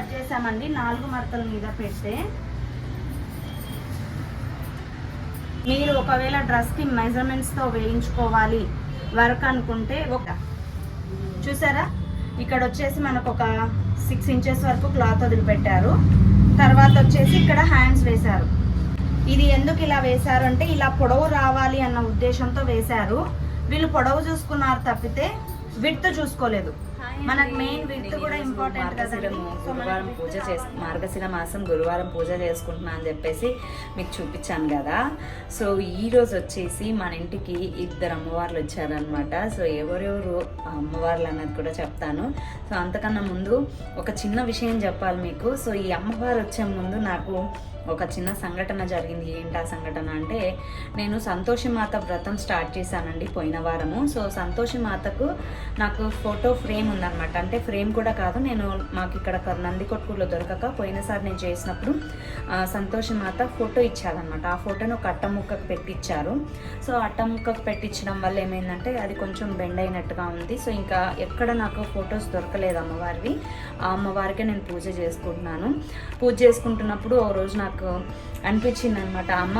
Cut చేసామండి. నాలుగు మడతల మీద పెడితే మీరు ఒకవేళ డ్రెస్కి మెజర్మెంట్స్తో వేయించుకోవాలి వర్క్ అనుకుంటే ఒక చూసారా? ఇక్కడ వచ్చేసి మనకు ఒక సిక్స్ ఇంచెస్ వరకు క్లాత్ వదిలిపెట్టారు. తర్వాత వచ్చేసి ఇక్కడ హ్యాండ్స్ వేశారు. ఇది ఎందుకు ఇలా వేశారు అంటే ఇలా పొడవు రావాలి అన్న ఉద్దేశంతో వేశారు. వీళ్ళు పొడవు చూసుకున్నారు తప్పితే విడ్త్ చూసుకోలేదు. మనకు మెయిన్ విడ్త్ కూడా ఇంపార్టెంట్ కదండి గురువారం పూజ చేసు మార్గశిర మాసం గురువారం పూజ చేసుకుంటున్నా అని చెప్పేసి మీకు చూపించాను కదా. సో ఈ రోజు వచ్చేసి మన ఇంటికి ఇద్దరు అమ్మవార్లు వచ్చారనమాట సో ఎవరెవరు అమ్మవార్లు అన్నది కూడా చెప్తాను. సో అంతకన్నా ముందు ఒక చిన్న విషయం చెప్పాలి మీకు. సో ఈ అమ్మవారు వచ్చే ముందు నాకు ఒక చిన్న సంఘటన జరిగింది. ఏంటి ఆ సంఘటన అంటే నేను సంతోషి మాత వ్రతం స్టార్ట్ చేశానండి పోయిన వారము. సో సంతోషి మాతకు నాకు ఫోటో ఫ్రేమ్ ఉందన్నమాట. అంటే ఫ్రేమ్ కూడా కాదు. నేను మాకు ఇక్కడ నందికొట్కూరులో దొరకక పోయినసారి నేను చేసినప్పుడు సంతోషం మాత ఫోటో ఇచ్చారనమాట ఆ ఫోటోను ఒక అట్ట ముక్కకు పెట్టించారు సో అట్ట ముక్కకు పెట్టించడం వల్ల ఏమైందంటే అది కొంచెం బెండ్ అయినట్టుగా ఉంది. సో ఇంకా ఎక్కడ నాకు ఫొటోస్ దొరకలేదు అమ్మవారివి. ఆ అమ్మవారికే నేను పూజ చేసుకుంటున్నాను. పూజ చేసుకుంటున్నప్పుడు ఓ రోజు నాకు అనిపించింది అనమాట అమ్మ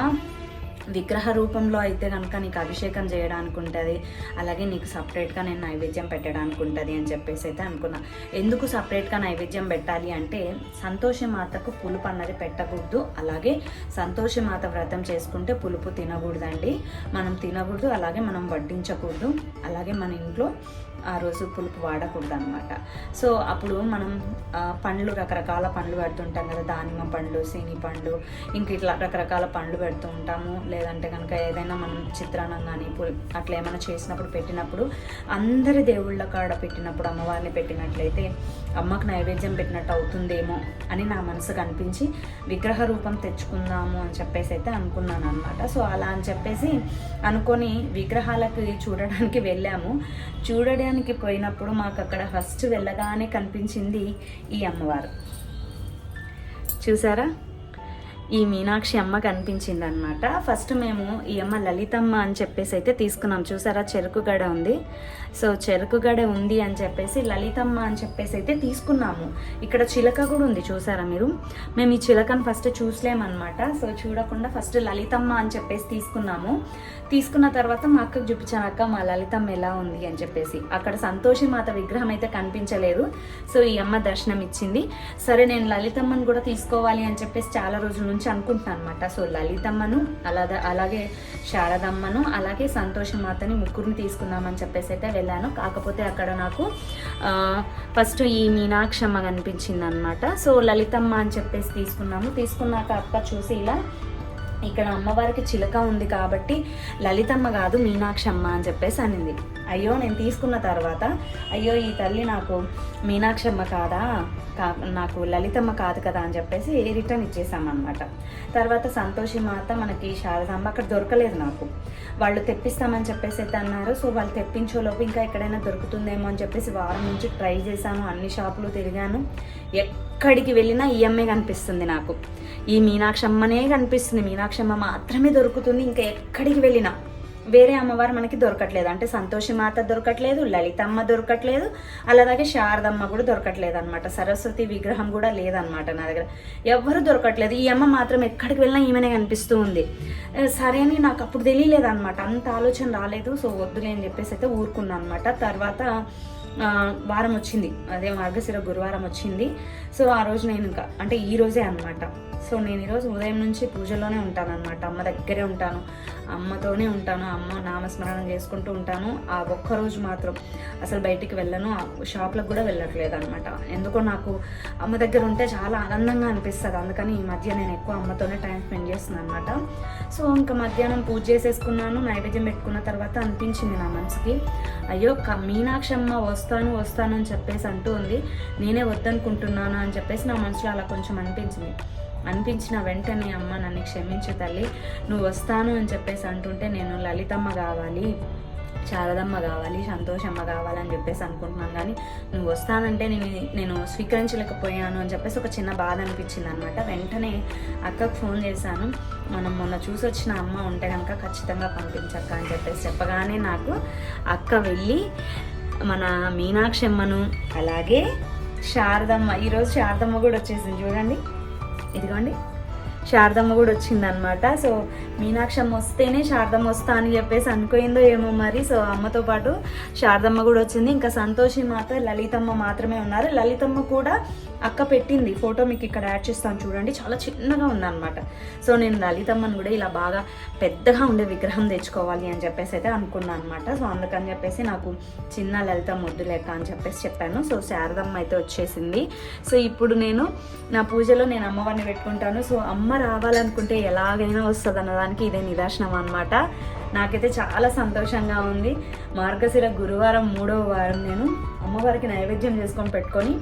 విగ్రహ రూపంలో అయితే కనుక నీకు అభిషేకం చేయడానికి ఉంటుంది అలాగే నీకు సపరేట్గా నేను నైవేద్యం పెట్టడానికి ఉంటుంది అని చెప్పేసి అయితే అనుకున్నా. ఎందుకు సపరేట్గా నైవేద్యం పెట్టాలి అంటే సంతోషి మాతకు పులుపు అన్నది పెట్టకూడదు అలాగే సంతోషి మాత వ్రతం చేసుకుంటే పులుపు తినకూడదండి. మనం తినకూడదు అలాగే మనం వడ్డించకూడదు అలాగే మన ఇంట్లో ఆ రోజు పులుపు వాడకూడదు అనమాట సో అప్పుడు మనం పండ్లు రకరకాల పండ్లు పెడుతుంటాం కదా దానిమ్మ పండ్లు సీని పండ్లు ఇంక ఇట్లా రకరకాల పండ్లు పెడుతూ ఉంటాము. లేదంటే కనుక ఏదైనా మనం చిత్రాన్నం కానీ అట్లా ఏమైనా చేసినప్పుడు పెట్టినప్పుడు అందరి దేవుళ్ళ కాడ పెట్టినప్పుడు అమ్మవారిని పెట్టినట్లయితే అమ్మకు నైవేద్యం పెట్టినట్టు అవుతుందేమో అని నా మనసుకు అనిపించి విగ్రహ రూపం తెచ్చుకుందాము అని చెప్పేసి అయితే అనుకున్నాను అనమాట సో అలా అని చెప్పేసి అనుకొని విగ్రహాలకి చూడడానికి వెళ్ళాము. చూడడానికి పోయినప్పుడు మాకు అక్కడ ఫస్ట్ వెళ్ళగానే కనిపించింది ఈ అమ్మవారు. చూసారా? ఈ మీనాక్షి అమ్మ కనిపించింది అనమాట ఫస్ట్ మేము ఈ అమ్మ లలితమ్మ అని చెప్పేసి అయితే తీసుకున్నాం. చూసారా? చెరుకు గడ ఉంది. సో చెరుకు గడ ఉంది అని చెప్పేసి లలితమ్మ అని చెప్పేసి అయితే తీసుకున్నాము. ఇక్కడ చిలక కూడా ఉంది. చూసారా మీరు? మేము ఈ చిలకను ఫస్ట్ చూసలేమన్నమాట. సో చూడకుండా ఫస్ట్ లలితమ్మ అని చెప్పేసి తీసుకున్నాము. తీసుకున్న తర్వాత మా అక్కకు చూపించాను అక్క మా లలితమ్మ ఎలా ఉంది? అని చెప్పేసి. అక్కడ సంతోషి మాత విగ్రహం అయితే కనిపించలేదు. సో ఈ అమ్మ దర్శనం ఇచ్చింది. సరే నేను లలితమ్మను కూడా తీసుకోవాలి అని చెప్పేసి చాలా రోజుల నుంచి అనుకుంటున్నాను అనమాట సో లలితమ్మను అలా అలాగే శారదమ్మను అలాగే సంతోషి మాతని ముగ్గురిని తీసుకుందామని చెప్పేసి అయితే వెళ్ళాను. కాకపోతే అక్కడ నాకు ఫస్ట్ ఈ మీనాక్షమ్మ కనిపించింది అనమాట సో లలితమ్మ అని చెప్పేసి తీసుకున్నాము. తీసుకున్నాక అక్క చూసి ఇలా ఇక్కడ అమ్మవారికి చిలక ఉంది కాబట్టి లలితమ్మ కాదు మీనాక్షమ్మ అని చెప్పేసి అనింది. అయ్యో నేను తీసుకున్న తర్వాత అయ్యో ఈ తల్లి నాకు మీనాక్షమ్మ కాదా? కా నాకు లలితమ్మ కాదు కదా అని చెప్పేసి రిటర్న్ ఇచ్చేసామన్నమాట. తర్వాత సంతోషి మాత మనకి శారదాంబ అక్కడ దొరకలేదు నాకు. వాళ్ళు తెప్పిస్తామని చెప్పేసి అయితే అన్నారు. సో వాళ్ళు తెప్పించేలోపు ఇంకా ఎక్కడైనా దొరుకుతుందేమో అని చెప్పేసి వారం నుంచి ట్రై చేశాను. అన్ని షాపులు తిరిగాను. ఎక్కడికి వెళ్ళినా ఈ అమ్మే కనిపిస్తుంది నాకు. ఈ మీనాక్షమ్మనే కనిపిస్తుంది. మీనాక్షమ్మ మాత్రమే దొరుకుతుంది. ఇంకా ఎక్కడికి వెళ్ళినా. వేరే అమ్మవారు మనకి దొరకట్లేదు. అంటే సంతోషిమాత దొరకట్లేదు లలితమ్మ దొరకట్లేదు అలాగే శారదమ్మ కూడా దొరకట్లేదు అనమాట సరస్వతి విగ్రహం కూడా లేదనమాట నా దగ్గర. ఎవ్వరు దొరకట్లేదు. ఈ అమ్మ మాత్రం ఎక్కడికి వెళ్ళినా ఈమెనే కనిపిస్తూ ఉంది. సరే అని నాకు అప్పుడు తెలియలేదు అనమాట అంత ఆలోచన రాలేదు. సో వద్దులే అని చెప్పేసి అయితే ఊరుకున్నాను అనమాట తర్వాత వారం వచ్చింది. అదే మార్గశిర గురువారం వచ్చింది. సో ఆ రోజు నేను ఇంకా అంటే ఈ రోజే అనమాట సో నేను ఈరోజు ఉదయం నుంచి పూజలోనే ఉంటాను అనమాట అమ్మ దగ్గరే ఉంటాను. అమ్మతోనే ఉంటాను అమ్మ నామస్మరణం చేసుకుంటూ ఉంటాను. ఆ ఒక్క రోజు మాత్రం అసలు బయటికి వెళ్ళను షాప్లకు కూడా వెళ్ళట్లేదు అనమాట ఎందుకో నాకు అమ్మ దగ్గర ఉంటే చాలా ఆనందంగా అనిపిస్తుంది. అందుకని ఈ మధ్య నేను ఎక్కువ అమ్మతోనే టైం స్పెండ్ చేస్తున్నాను అనమాట సో ఇంకా మధ్యాహ్నం పూజ చేసేసుకున్నాను నైవేద్యం పెట్టుకున్న తర్వాత అనిపించింది నా మనసుకి. అయ్యో క- మీనాక్షమ్మ వస్తాను వస్తాను అని చెప్పేసి అంటూ ఉంది. నేనే వద్దనుకుంటున్నాను అని చెప్పేసి నా మనసులో అలా కొంచెం అనిపించింది. అనిపించిన వెంటనే అమ్మ నన్ను క్షమించు తల్లి నువ్వు వస్తాను అని చెప్పేసి అంటుంటే నేను లలితమ్మ కావాలి శారదమ్మ కావాలి సంతోషమ్మ కావాలని చెప్పేసి అనుకుంటున్నాను. కానీ నువ్వు వస్తానంటే నేను నేను స్వీకరించలేకపోయాను అని చెప్పేసి ఒక చిన్న బాధ అనిపించింది అనమాట వెంటనే అక్కకు ఫోన్ చేశాను. మనం మొన్న చూసి వచ్చిన అమ్మ ఉంటే కనుక ఖచ్చితంగా పంపించక్క అని చెప్పేసి చెప్పగానే నాకు అక్క వెళ్ళి మన మీనాక్షి అమ్మను అలాగే శారదమ్మ ఈరోజు శారదమ్మ కూడా వచ్చేసింది చూడండి. ఇదిగోండి. శారదమ్మ కూడా వచ్చిందనమాట సో మీనాక్షమ్మ వస్తేనే శారదమ్మ వస్తా అని చెప్పేసి అనుకోయిందో ఏమో మరి. సో అమ్మతో పాటు శారదమ్మ కూడా వచ్చింది. ఇంకా సంతోషి మాత్రం లలితమ్మ మాత్రమే ఉన్నారు. లలితమ్మ కూడా అక్క పెట్టింది. ఫోటో మీకు ఇక్కడ యాడ్ చేస్తాను చూడండి. చాలా చిన్నగా ఉందన్నమాట. సో నేను లలితమ్మను కూడా ఇలా బాగా పెద్దగా ఉండే విగ్రహం తెచ్చుకోవాలి అని చెప్పేసి అయితే అనుకున్నాను అనమాట సో అందుకని చెప్పేసి నాకు చిన్న లలితమ్మ వద్దు లెక్క అని చెప్పేసి చెప్పాను. సో శారదమ్మ అయితే వచ్చేసింది. సో ఇప్పుడు నేను నా పూజలో నేను అమ్మవారిని పెట్టుకుంటాను. సో అమ్మ రావాలనుకుంటే ఎలాగైనా వస్తుంది అన్నదానికి ఇదే నిదర్శనం అనమాట నాకైతే చాలా సంతోషంగా ఉంది. మార్గశిర గురువారం మూడవ వారం నేను అమ్మవారికి నైవేద్యం చేసుకొని పెట్టుకొని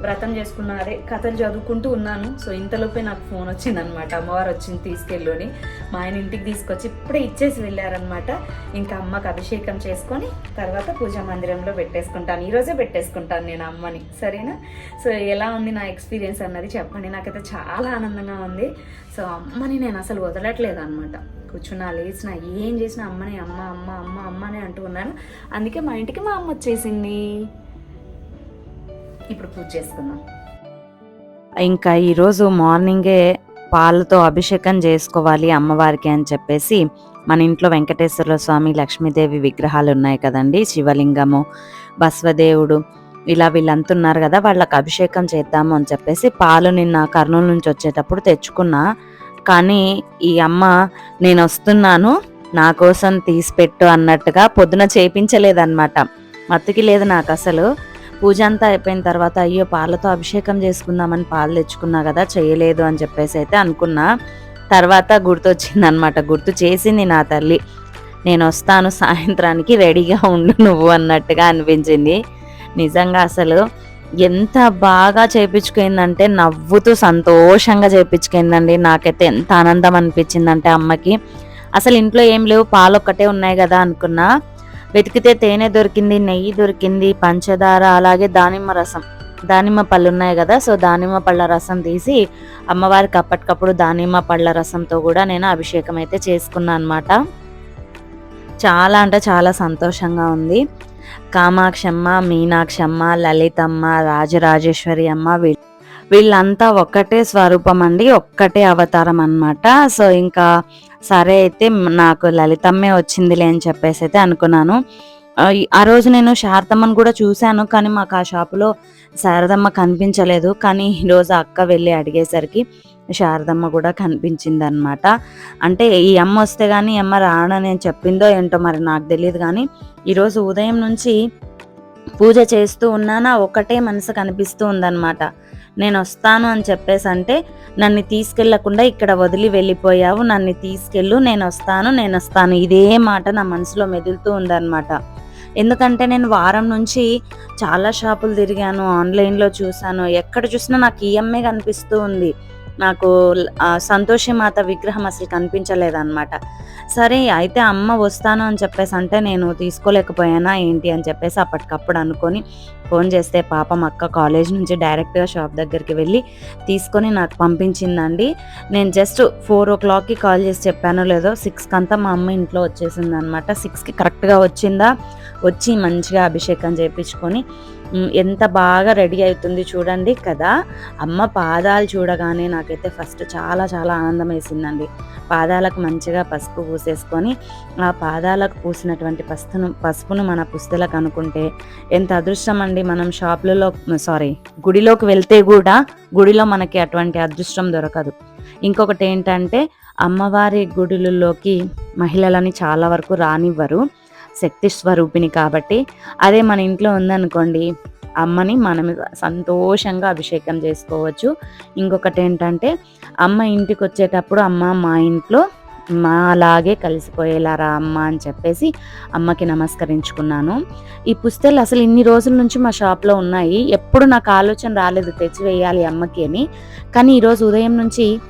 వ్రతం చేసుకున్న అదే కథలు చదువుకుంటూ ఉన్నాను. సో ఇంతలోపే నాకు ఫోన్ వచ్చిందనమాట అమ్మవారు వచ్చింది తీసుకెళ్ళని. మా ఆయన ఇంటికి తీసుకొచ్చి ఇప్పుడే ఇచ్చేసి వెళ్ళారనమాట ఇంకా అమ్మకి అభిషేకం చేసుకొని తర్వాత పూజా మందిరంలో పెట్టేసుకుంటాను. ఈరోజే పెట్టేసుకుంటాను నేను అమ్మని. సరేనా? సో ఎలా ఉంది నా ఎక్స్పీరియన్స్ అన్నది చెప్పండి. నాకైతే చాలా ఆనందంగా ఉంది. సో అమ్మని నేను అసలు వదలట్లేదు అనమాట కూర్చున్నా లేచిన ఏం చేసినా అమ్మని అమ్మ అమ్మ అమ్మ అమ్మ అని అంటూ ఉన్నాను. అందుకే మా ఇంటికి మా అమ్మ వచ్చేసింది. ఇప్పుడు పూజ చేసుకుందాం. ఇంకా ఈరోజు మార్నింగే పాలతో అభిషేకం చేసుకోవాలి అమ్మవారికి అని చెప్పేసి మన ఇంట్లో వెంకటేశ్వర స్వామి లక్ష్మీదేవి విగ్రహాలు ఉన్నాయి కదండి శివలింగము బస్వదేవుడు ఇలా వీళ్ళంతా ఉన్నారు కదా వాళ్ళకి అభిషేకం చేద్దాము అని చెప్పేసి పాలు నిన్న కర్నూలు నుంచి వచ్చేటప్పుడు తెచ్చుకున్నా. కానీ ఈ అమ్మ నేను వస్తున్నాను నా కోసం తీసిపెట్టు అన్నట్టుగా పొద్దున చేపించలేదన్నమాట. మత్తుకి లేదు నాకు అసలు. పూజ అంతా అయిపోయిన తర్వాత అయ్యో పాలతో అభిషేకం చేసుకుందామని పాలు తెచ్చుకున్నా కదా చేయలేదు అని చెప్పేసి అయితే అనుకున్నా. తర్వాత గుర్తొచ్చింది అనమాట గుర్తు చేసింది నా తల్లి. నేను వస్తాను సాయంత్రానికి రెడీగా ఉండు నువ్వు అన్నట్టుగా అనిపించింది. నిజంగా అసలు ఎంత బాగా చేయించుకుందంటే నవ్వుతూ సంతోషంగా చేయించుకుందండి నాకైతే ఎంత ఆనందం అనిపించిందంటే అమ్మకి. అసలు ఇంట్లో ఏం లేవు పాలు ఒక్కటే ఉన్నాయి కదా అనుకున్నా. వెతికితే తేనె దొరికింది నెయ్యి దొరికింది పంచదార అలాగే దానిమ్మ రసం. దానిమ్మ పళ్ళు ఉన్నాయి కదా సో దానిమ్మ పళ్ళ రసం తీసి అమ్మవారికి అప్పటికప్పుడు దానిమ్మ పళ్ళ రసంతో కూడా నేను అభిషేకం అయితే చేసుకున్నాను అనమాట చాలా అంటే చాలా సంతోషంగా ఉంది. కామాక్షమ్మ మీనాక్షమ్మ లలితమ్మ రాజరాజేశ్వరి అమ్మ వీళ్ళ. వీళ్ళంతా ఒక్కటే స్వరూపం అండి ఒక్కటే అవతారం అన్నమాట. సో ఇంకా సరే అయితే నాకు లలితమ్మే వచ్చిందిలే అని చెప్పేసి అయితే అనుకున్నాను. ఆ, రోజు నేను శారదమ్మను కూడా చూశాను కానీ మాకు ఆ షాపులో శారదమ్మ కనిపించలేదు. కానీ ఈరోజు అక్క వెళ్ళి అడిగేసరికి శారదమ్మ కూడా కనిపించింది అనమాట అంటే ఈ అమ్మ వస్తే కానీ ఈ అమ్మ రానని నేను చెప్పిందో ఏంటో మరి నాకు తెలియదు కానీ ఈరోజు ఉదయం నుంచి పూజ చేస్తూ ఉన్నానా ఒకటే మనసు కనిపిస్తూ ఉందన్నమాట. నేను వస్తాను అని చెప్పేసి అంటే నన్ను తీసుకెళ్ళకుండా ఇక్కడ వదిలి వెళ్ళిపోయావు నన్ను తీసుకెళ్ళు నేను వస్తాను నేను వస్తాను ఇదే మాట నా మనసులో మెదులుతూ ఉందన్నమాట. ఎందుకంటే నేను వారం నుంచి చాలా షాపులు తిరిగాను ఆన్లైన్లో చూశాను. ఎక్కడ చూసినా నాకు ఈఎంఏ కనిపిస్తూ ఉంది. నాకు ఆ, సంతోషి మాత విగ్రహం అసలు కనిపించలేదన్నమాట. సరే అయితే అమ్మ వస్తాను అని చెప్పేసి అంటే నేను తీసుకోలేకపోయానా ఏంటి అని చెప్పేసి అప్పటికప్పుడు అనుకొని ఫోన్ చేస్తే పాపం అక్క కాలేజ్ నుంచి డైరెక్ట్గా షాప్ దగ్గరికి వెళ్ళి తీసుకొని నాకు పంపించిందండి. నేను జస్ట్ ఫోర్ ఓ క్లాక్కి కాల్ చేసి చెప్పానో లేదో సిక్స్కి అంతా మా అమ్మ ఇంట్లో వచ్చేసింది అనమాట సిక్స్కి కరెక్ట్గా వచ్చిందా? వచ్చి మంచిగా అభిషేకం చేయించుకొని ఎంత బాగా రెడీ అవుతుంది చూడండి కదా. అమ్మ పాదాలు చూడగానే నాకైతే ఫస్ట్ చాలా చాలా ఆనందం వేసిందండి. పాదాలకు మంచిగా పసుపు పూసేసుకొని ఆ పాదాలకు పూసినటువంటి పసుపును పసుపును మన పుస్తలకు అనుకుంటే ఎంత అదృష్టం అండి. మనం షాపులలో సారీ గుడిలోకి వెళ్తే కూడా గుడిలో మనకి అటువంటి అదృష్టం దొరకదు. ఇంకొకటి ఏంటంటే అమ్మవారి గుడులలోకి మహిళలని చాలా వరకు రానివ్వరు. శక్తి స్వరూపిణి కాబట్టి అదే మన ఇంట్లో ఉందనుకోండి అమ్మని మనం సంతోషంగా అభిషేకం చేసుకోవచ్చు. ఇంకొకటి ఏంటంటే అమ్మ ఇంటికి వచ్చేటప్పుడు అమ్మ మా ఇంట్లో మా అలాగే కలిసిపోయేలా రా అమ్మ అని చెప్పేసి అమ్మకి నమస్కరించుకున్నాను. ఈ పుస్తకాలు అసలు ఇన్ని రోజుల నుంచి మా షాప్లో ఉన్నాయి. ఎప్పుడు నాకు ఆలోచన రాలేదు తెచ్చివేయాలి అమ్మకి అని. కానీ ఈరోజు ఉదయం నుంచి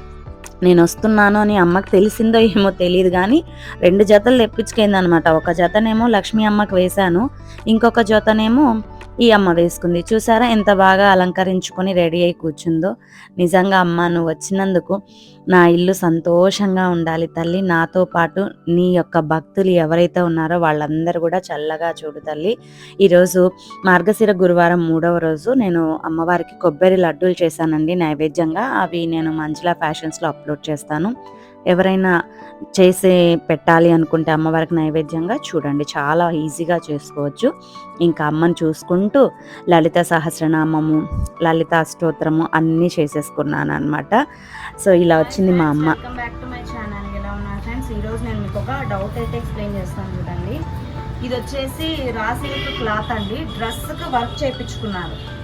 నేను వస్తున్నాను అని అమ్మకి తెలిసిందో ఏమో తెలియదు కానీ రెండు జతలు తెప్పించుకుంది అనమాట ఒక జతనేమో లక్ష్మీ అమ్మకి వేశాను ఇంకొక జతనేమో ఈ అమ్మ వేసుకుంది. చూసారా ఎంత బాగా అలంకరించుకొని రెడీ అయి కూర్చుందో. నిజంగా అమ్మ నువ్వు వచ్చినందుకు నా ఇల్లు సంతోషంగా ఉండాలి తల్లి. నాతో పాటు నీ యొక్క భక్తులు ఎవరైతే ఉన్నారో వాళ్ళందరూ కూడా చల్లగా చూడు తల్లి. ఈరోజు మార్గశిర గురువారం మూడవ రోజు నేను అమ్మవారికి కొబ్బరి లడ్డూలు చేశానండి నైవేద్యంగా. అవి నేను మంచిలా ఫ్యాషన్స్లో అప్లోడ్ చేస్తాను. ఎవరైనా చేసి పెట్టాలి అనుకుంటే అమ్మవారికి నైవేద్యంగా చూడండి. చాలా ఈజీగా చేసుకోవచ్చు. ఇంకా అమ్మని చూసుకుంటూ లలిత సహస్రనామము లలిత స్తోత్రము అన్నీ చేసేసుకున్నాను అనమాట సో ఇలా వచ్చింది మా అమ్మ. బ్యాక్ టు మై ఛానల్ ఎలా ఉన్నారు ఫ్రెండ్స్ ఈ రోజు నేను మీకు ఒక డౌట్ అయితే ఎక్స్ప్లెయిన్ చేస్తాను చూడండి. ఇది వచ్చేసి రాసి క్లాత్ అండి. డ్రెస్కి వర్క్ చేయించుకున్నారు.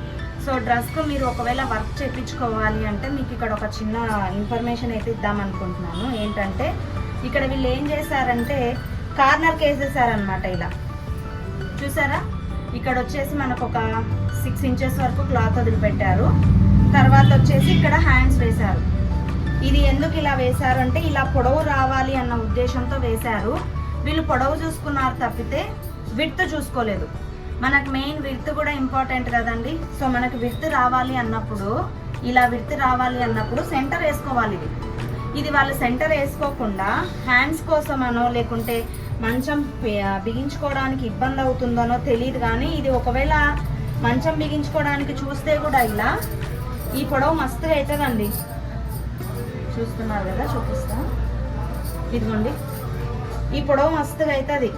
సో డ్రెస్కు మీరు ఒకవేళ వర్క్ చేయించుకోవాలి అంటే మీకు ఇక్కడ ఒక చిన్న ఇన్ఫర్మేషన్ అయితే ఇద్దామనుకుంటున్నాను ఏంటంటే ఇక్కడ వీళ్ళు ఏం చేశారంటే కార్నర్కి వేసేసారనమాట ఇలా. చూసారా? ఇక్కడ వచ్చేసి మనకు ఒక సిక్స్ ఇంచెస్ వరకు క్లాత్ వదిలిపెట్టారు. తర్వాత వచ్చేసి ఇక్కడ హ్యాండ్స్ వేశారు. ఇది ఎందుకు ఇలా వేశారు అంటే ఇలా పొడవు రావాలి అన్న ఉద్దేశంతో వేశారు. వీళ్ళు పొడవు చూసుకున్నారు తప్పితే విడ్త్ చూసుకోలేదు. మనకు మెయిన్ విర్త్ కూడా ఇంపార్టెంట్ కదండి. సో మనకు విర్త్ రావాలి అన్నప్పుడు ఇలా విర్త్ రావాలి అన్నప్పుడు సెంటర్ వేసుకోవాలి ఇది. ఇది వాళ్ళు సెంటర్ వేసుకోకుండా హ్యాండ్స్ కోసమనో లేకుంటే మంచం బిగించుకోవడానికి ఇబ్బంది అవుతుందనో తెలియదు కానీ ఇది ఒకవేళ మంచం బిగించుకోవడానికి చూస్తే కూడా ఇలా ఈ పొడవు మస్తుగా అవుతుందండి. చూస్తున్నారు కదా చూపిస్తా. ఇదిగోండి. ఈ పొడవు మస్తుగా అవుతుంది.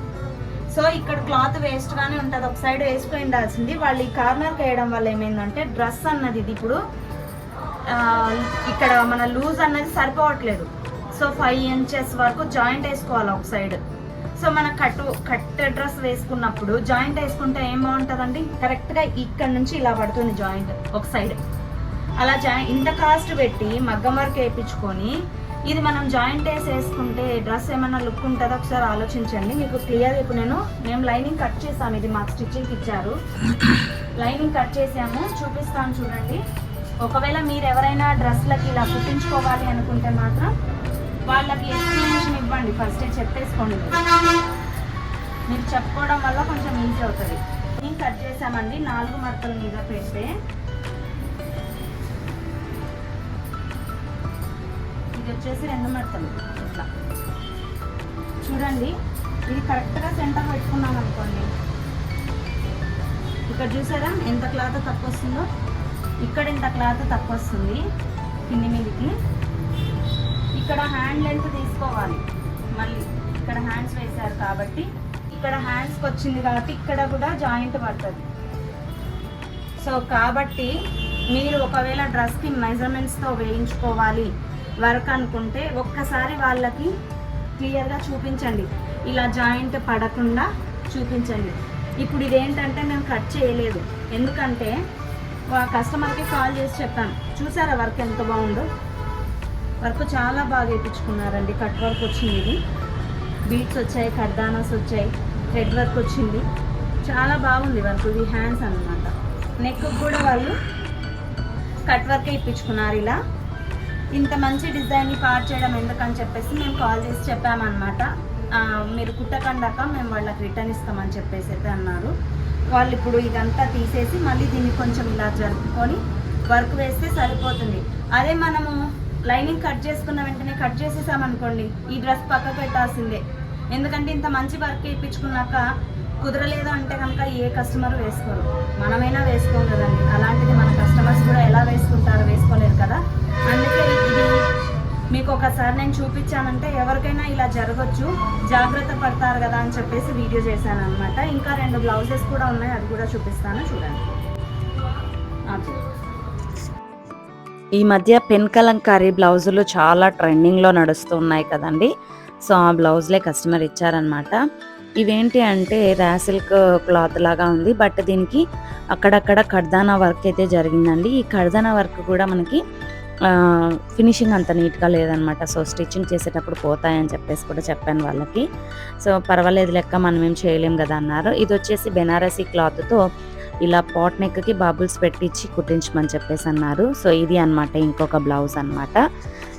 సో ఇక్కడ క్లాత్ వేస్ట్ గానే ఉంటుంది. ఒక సైడ్ వేసుకొని ఉండాల్సింది. వాళ్ళు ఈ కార్నర్కి వేయడం వల్ల ఏమైందంటే డ్రెస్ అన్నది ఇది ఇప్పుడు ఇక్కడ మన లూజ్ అన్నది సరిపోవట్లేదు. సో ఫైవ్ ఇంచెస్ వరకు జాయింట్ వేసుకోవాలి ఒక సైడ్. సో మన కట్ కట్ డ్రెస్ వేసుకున్నప్పుడు జాయింట్ వేసుకుంటే ఏం బాగుంటుందండి? కరెక్ట్గా ఇక్కడ నుంచి ఇలా పడుతుంది జాయింట్ ఒక సైడ్. అలా జాయి ఇంత కాస్ట్ పెట్టి మగ్గం వర్క్ వేయించుకొని ఇది మనం జాయింట్ వేసి వేసుకుంటే డ్రెస్ ఏమైనా లుక్ ఉంటుందో ఒకసారి ఆలోచించండి. మీకు క్లియర్ ఇప్పుడు నేను మేము లైనింగ్ కట్ చేసాము ఇది మాకు స్టిచ్చింగ్ ఇచ్చారు. లైనింగ్ కట్ చేసాము చూపిస్తాను చూడండి. ఒకవేళ మీరు ఎవరైనా డ్రెస్లకి ఇలా కుట్టించుకోవాలి అనుకుంటే మాత్రం వాళ్ళకి ఎక్స్ప్లెనేషన్ ఇవ్వండి. ఫస్ట్ చెప్పేసుకోండి. మీరు. చెప్పుకోవడం వల్ల కొంచెం ఈజీ అవుతుంది. నేను కట్ చేసామండి నాలుగు మడతల మీద పెడితే ఇది వచ్చేసి రెండు మడతలు ఇట్లా. చూడండి ఇది కరెక్ట్గా సెంటర్ పెట్టుకున్నాం అనుకోండి. ఇక్కడ చూసారా ఎంత క్లాత్ తక్కువ వస్తుందో ఇక్కడ ఇంత క్లాత్ తక్కువ వస్తుంది కింది మీదకి. ఇక్కడ హ్యాండ్ లెంత్ తీసుకోవాలి. మళ్ళీ ఇక్కడ హ్యాండ్స్ వేశారు కాబట్టి ఇక్కడ హ్యాండ్స్కి వచ్చింది కాబట్టి ఇక్కడ కూడా జాయింట్ పడుతుంది. సో కాబట్టి మీరు ఒకవేళ డ్రెస్కి మెజర్మెంట్స్తో వేయించుకోవాలి. వర్క్ అనుకుంటే ఒక్కసారి వాళ్ళకి క్లియర్గా చూపించండి. ఇలా జాయింట్ పడకుండా చూపించండి. ఇప్పుడు ఇదేంటంటే మేము కట్ చేయలేదు. ఎందుకంటే కస్టమర్కి కాల్ చేసి చెప్పాను. చూసారా వర్క్ ఎంత బాగుందో? వర్క్ చాలా బాగా వేయించుకున్నారండి. కట్ వర్క్ వచ్చింది. ఇది బీట్స్ వచ్చాయి కర్దానాస్ వచ్చాయి. థ్రెడ్ వర్క్ వచ్చింది. చాలా బాగుంది వర్క్. ఇది హ్యాండ్స్ అన్నమాట. నెక్ కూడా వాళ్ళు కట్ వర్క్ ఇప్పించుకున్నారు ఇలా. ఇంత మంచి డిజైన్ని పార్ చేయడం ఎందుకని చెప్పేసి మేము కాల్ చేసి చెప్పామన్నమాట. మీరు కుట్టకండాక మేము వాళ్ళకి రిటర్న్ ఇస్తామని చెప్పేసి అయితే అన్నారు. వాళ్ళు ఇప్పుడు ఇదంతా తీసేసి మళ్ళీ దీన్ని కొంచెం ఇలా జరుపుకొని వర్క్ వేస్తే సరిపోతుంది. అదే మనము లైనింగ్ కట్ చేసుకున్న వెంటనే కట్ చేసేసామనుకోండి ఈ డ్రెస్ పక్క పెట్టాల్సిందే. ఎందుకంటే ఇంత మంచి వర్క్ ఇప్పించుకున్నాక కుదరలేదు అంటే కనుక ఏ కస్టమర్ వేసుకోరు. మనమైనా వేసుకోం కదండి. అలాంటిది మన కస్టమర్స్ కూడా ఎలా వేసుకుంటారో వేసుకోలేరు కదా. అందుకే ఇది మీకు ఒకసారి నేను చూపించానంటే ఎవరికైనా ఇలా జరగచ్చు. జాగ్రత్త పడతారు కదా అని చెప్పేసి వీడియో చేశాను అనమాట ఇంకా రెండు బ్లౌజెస్ కూడా ఉన్నాయి అది కూడా చూపిస్తాను చూడండి. ఈ మధ్య పెన్ కలంకారీ బ్లౌజులు చాలా ట్రెండింగ్లో నడుస్తూ ఉన్నాయి కదండి. సో ఆ బ్లౌజ్లే కస్టమర్ ఇచ్చారనమాట ఇవేంటి అంటే ర్యాసిల్క్ క్లాత్ లాగా ఉంది. బట్ దీనికి అక్కడక్కడ ఖర్దానా వర్క్ అయితే జరిగిందండి. ఈ ఖర్దానా వర్క్ కూడా మనకి ఫినిషింగ్ అంత నీట్గా లేదనమాట. సో స్టిచ్చింగ్ చేసేటప్పుడు పోతాయని చెప్పేసి కూడా చెప్పాను వాళ్ళకి. సో పర్వాలేదు లెక్క మనం ఏం చేయలేం కదా అన్నారు. ఇది వచ్చేసి బెనారసీ క్లాత్తో ఇలా పాట్ నెక్కి బబుల్స్ పెట్టించి కుట్టించమని చెప్పేసి అన్నారు. సో ఇది అనమాట ఇంకొక బ్లౌజ్ అనమాట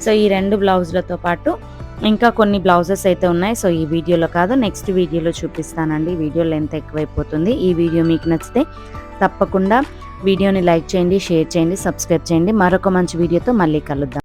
సో ఈ రెండు బ్లౌజులతో పాటు ఇంకా కొన్ని బ్లౌజెస్ అయితే ఉన్నాయి. సో ఈ వీడియోలో కాదు నెక్స్ట్ వీడియోలో చూపిస్తానండి. వీడియో లెంత్ ఎక్కువైపోతుంది. ఈ వీడియో మీకు నచ్చితే తప్పకుండా వీడియోని లైక్ చేయండి షేర్ చేయండి సబ్స్క్రైబ్ చేయండి. మరొక మంచి వీడియోతో మళ్ళీ కలుద్దాం.